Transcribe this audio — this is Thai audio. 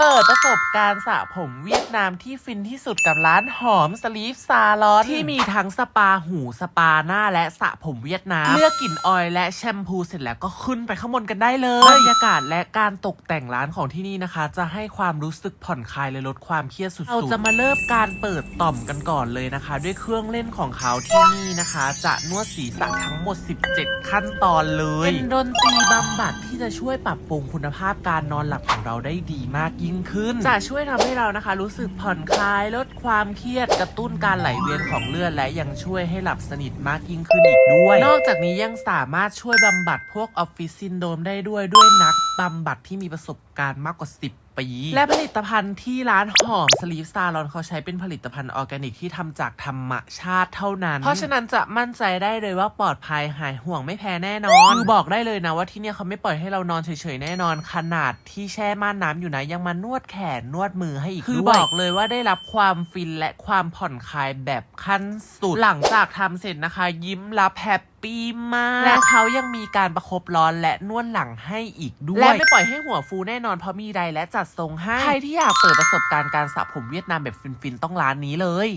เปิดประสบการณ์สระผมเวียดนามที่ฟินที่สุดกับร้านหอมสลีฟซาลอนที่มีทั้งสปาหูสปาหน้าและสระผมเวียดนาม เลือกกลิ่นออยล์และแชมพูเสร็จแล้วก็ขึ้นไปข้างบนกันได้เลยบรรยากาศและการตกแต่งร้านของที่นี่นะคะ จะให้ความรู้สึกผ่อนคลายและลดความเครียดสุดๆเราจะมาเริ่มการเปิดต่อมกันก่อนเลยนะคะ ด้วยเครื่องเล่นของเขาที่นี่นะคะ จะนวดศีรษะทั้งหมด 17 ขั้นตอนเลยเป็นดนตรีบำบัดที่จะช่วยปรับปรุงคุณภาพการนอนหลับของเราได้ดีมากยิ่งขึ้น จะช่วยทำให้เรานะคะ รู้สึกผ่อนคลายลดความเครียดกระตุ้นการไหลเวียนของเลือดและยังช่วยให้หลับสนิทมากยิ่งขึ้นอีกด้วย นอกจากนี้ยังสามารถช่วยบำบัดพวกออฟฟิศซินโดรมได้ด้วยด้วยนักบำบัดที่มีประสบการณ์มากกว่า 10 ปี และผลิตภัณฑ์ที่ร้านหอมสลีฟซาลอนเขาใช้เป็นผลิตภัณฑ์ออร์แกนิกที่ทำจากธรรมชาติเท่านั้น เพราะฉะนั้นจะมั่นใจได้เลยว่าปลอดภัยหายห่วงไม่แพ้แน่นอนคือบอกได้เลยนะว่าที่เนี่ยเขาไม่ปล่อยให้เรานอนเฉยๆแน่นอน ขนาดที่แช่ม่านน้ำอยู่นะยังมานวดแขนนวดมือให้อีกคือบอกเลยว่าได้รับความฟินและความผ่อนคลายแบบขั้นสุดหลังจากทำเสร็จนะคะ ยิ้มรับแฮป ปี้มาก และเขายังมีการประคบร้อนและนวดหลังให้อีกด้วย และไม่ปล่อยให้หัวฟูแน่นอนเพราะมีไดร์และจัดทรงให้ ใครที่อยากเปิดประสบการณ์การสระผมเวียดนามแบบฟินๆต้องร้านนี้เลย